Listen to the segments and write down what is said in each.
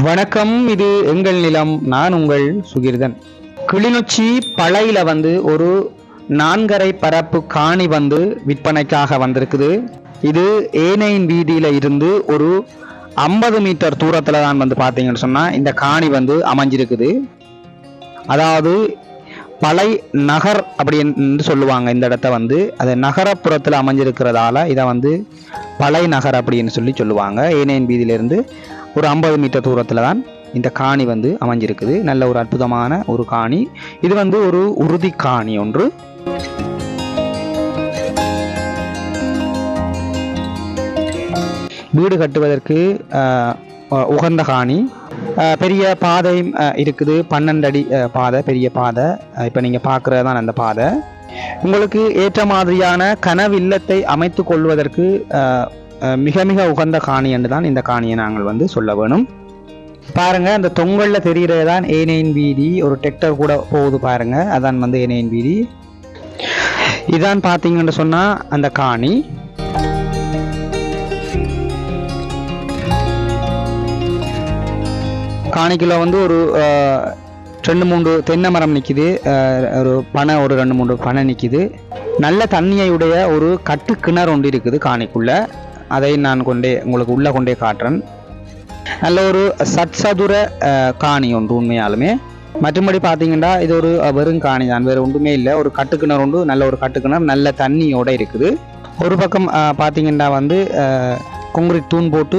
வணக்கம் இது எங்கள் நிலம் நான் உங்கள் சுகிர்தன். கிளிநொச்சி பழையில வந்து ஒரு நான்கரை பரப்பு காணி வந்து விற்பனைக்காக வந்திருக்குது. இது ஏனையின் வீதியில இருந்து ஒரு ஐம்பது மீட்டர் தூரத்துல தான் வந்து பார்த்தீங்கன்னு சொன்னா இந்த காணி வந்து அமைஞ்சிருக்குது. அதாவது பழை நகர் அப்படின்னு சொல்லுவாங்க இந்த இடத்த வந்து. அது நகரப்புறத்தில் அமைஞ்சிருக்கிறதால இதை வந்து பழை நகர் அப்படின்னு சொல்லி சொல்லுவாங்க. ஏனையின் வீதியிலிருந்து ஒரு ஐம்பது மீட்டர் தூரத்தில் தான் இந்த காணி வந்து அமைஞ்சிருக்குது. நல்ல ஒரு அற்புதமான ஒரு காணி. இது வந்து ஒரு உறுதி காணி ஒன்று. வீடு கட்டுவதற்கு உகந்த காணி. பெரிய பாதை இருக்குது. பன்னெண்டு அடி பாதை பெரிய பாதை. இப்போ நீங்கள் பார்க்குறது தான் அந்த பாதை. உங்களுக்கு ஏற்ற மாதிரியான கனவு இல்லத்தை அமைத்து கொள்வதற்கு மிக மிக உகந்த காணி என்று தான் இந்த காணியை நாங்கள் வந்து சொல்ல வேணும். பாருங்க அந்த தொங்கல்ல தெரிகிறது தான் ஏனையின் வீதி. ஒரு டெக்டர் கூட போகுது பாருங்க அதான் வந்து ஏனையின் வீதி. இதான் பார்த்தீங்கன்னு சொன்னா அந்த காணி. காணிக்குள்ள வந்து ஒரு ரெண்டு மூன்று தென்னை மரம் நிற்கிது ஒரு பனை ஒரு ரெண்டு மூன்று பனை நிற்கிது நல்ல தண்ணியை உடைய ஒரு கட்டு கிணறு ஒன்று இருக்குது காணிக்குள்ளே. அதை நான் கொண்டே உங்களுக்கு உள்ளே கொண்டே காட்டுறேன். நல்ல ஒரு சட்சதுர காணி ஒன்று உண்மையாலுமே. மற்றபடி பார்த்தீங்கன்னா இது ஒரு வெறும் காணி தான் வேறு ஒன்றுமே இல்லை. ஒரு கட்டுக்கிணறு உண்டு நல்ல ஒரு கட்டுக்கிணறு நல்ல தண்ணியோடு இருக்குது. ஒரு பக்கம் பார்த்தீங்கன்னா வந்து கொங்கிரீட் தூண் போட்டு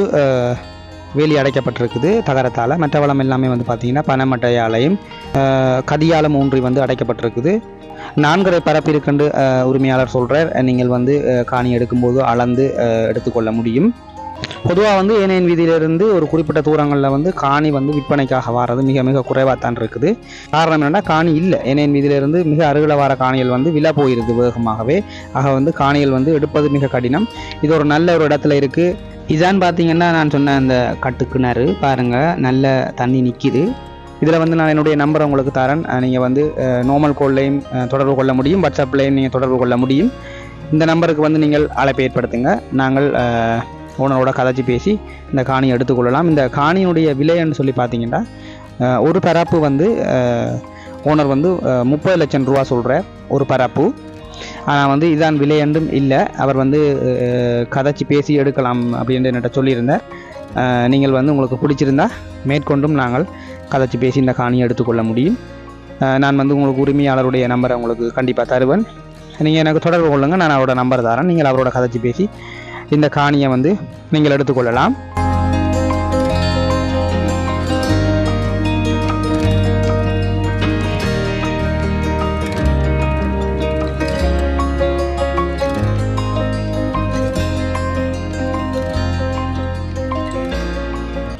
வேலி அடைக்கப்பட்டிருக்குது. தகரத்தால் மற்ற வளம் எல்லாமே வந்து பார்த்தீங்கன்னா பனைமட்டையாலையும் கதியாலம் ஊன்றி வந்து அடைக்கப்பட்டிருக்குது. நான்கரை பரப்பிருக்கண்டு உரிமையாளர் சொல்கிறார் நீங்கள் வந்து காணி எடுக்கும்போது அளந்து எடுத்துக்கொள்ள முடியும். பொதுவாக வந்து ஏனையின் வீதியிலிருந்து ஒரு குறிப்பிட்ட தூரங்களில் வந்து காணி வந்து விற்பனைக்காக வாரது மிக மிக குறைவாக தான் இருக்குது. காரணம் என்னென்னா காணி இல்லை. ஏனையின் வீதியிலிருந்து மிக அருகில் வர காணிகள் வந்து விழா போயிருது வேகமாகவே. ஆக வந்து காணிகள் வந்து எடுப்பது மிக கடினம். இது ஒரு நல்ல ஒரு இடத்துல இருக்குது இதான் பார்த்தீங்கன்னா நான் சொன்ன அந்த கட்டுக்கிணறு பாருங்க நல்ல தண்ணி நிற்கிது இதில் வந்து நான் என்னுடைய நம்பரை உங்களுக்கு தரேன். நீங்கள் வந்து நார்மல் கோல்லையும் தொடர்பு கொள்ள முடியும். வாட்ஸ்அப்லேயும் நீங்கள் தொடர்பு கொள்ள முடியும். இந்த நம்பருக்கு வந்து நீங்கள் அழைப்பை ஏற்படுத்துங்க. நாங்கள் ஓனரோட கதைச்சி பேசி இந்த காணியை எடுத்துக்கொள்ளலாம். இந்த காணியினுடைய விலைன்னு சொல்லி பார்த்தீங்கன்னா ஒரு பரப்பு வந்து ஓனர் வந்து முப்பது லட்சம் ரூபா சொல்கிற ஒரு பரப்பு. ஆனால் வந்து இதான் விலை என்றும் இல்லை. அவர் வந்து கதைச்சி பேசி எடுக்கலாம் அப்படின்ட்டு என்கிட்ட சொல்லியிருந்தார். நீங்கள் வந்து உங்களுக்கு பிடிச்சிருந்தா மேற்கொண்டும் நாங்கள் கதைச்சி பேசி இந்த காணியை எடுத்துக்கொள்ள முடியும். நான் வந்து உங்களுக்கு உரிமையாளருடைய நம்பரை உங்களுக்கு கண்டிப்பாக தருவேன். நீங்கள் எனக்கு தொடர்பு கொள்ளுங்கள் நான் அவரோட நம்பர் தரேன். நீங்கள் அவரோட கதைச்சி பேசி இந்த காணியை வந்து நீங்கள் எடுத்துக்கொள்ளலாம்.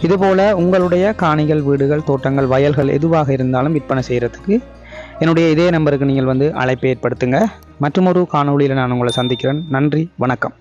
இதுபோல் உங்களுடைய காணிகள் வீடுகள் தோட்டங்கள் வயல்கள் எதுவாக இருந்தாலும் விற்பனை செய்கிறதுக்கு என்னுடைய இதே நம்பருக்கு நீங்கள் வந்து அழைப்பை ஏற்படுத்துங்க. மற்றொரு காணொலியில் காணொளியில் நான் உங்களை சந்திக்கிறேன். நன்றி வணக்கம்.